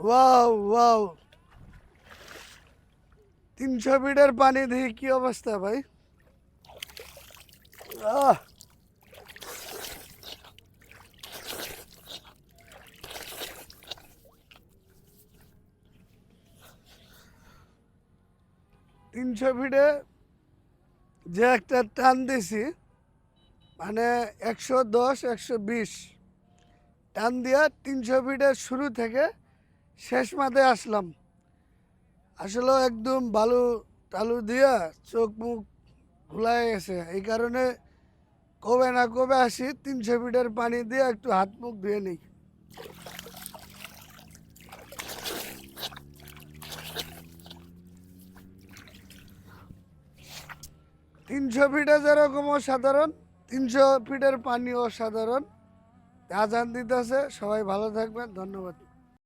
Wow wow তিনশো ফিটের পানি দিয়ে কি অবস্থা ভাই? তিনশো ফিটে যে একটা টান দিছি মানে একশো দশ, একশো বিশ, টান দিয়া তিনশো ফিটের শুরু থেকে শেষ মাথায় আসলাম। আসলে একদম বালু টালু দিয়া চোখ মুখ ভুলাই গেছে। এই কারণে কবে না কবে আসি, তিনশো ফিটের পানি দিয়ে একটু হাত মুখ ধুয়ে নিই। তিনশো ফিটে যেরকম অসাধারণ, তিনশো ফিটের পানি অসাধারণ। আজান দিতেছে, সবাই ভালো থাকবেন, ধন্যবাদ।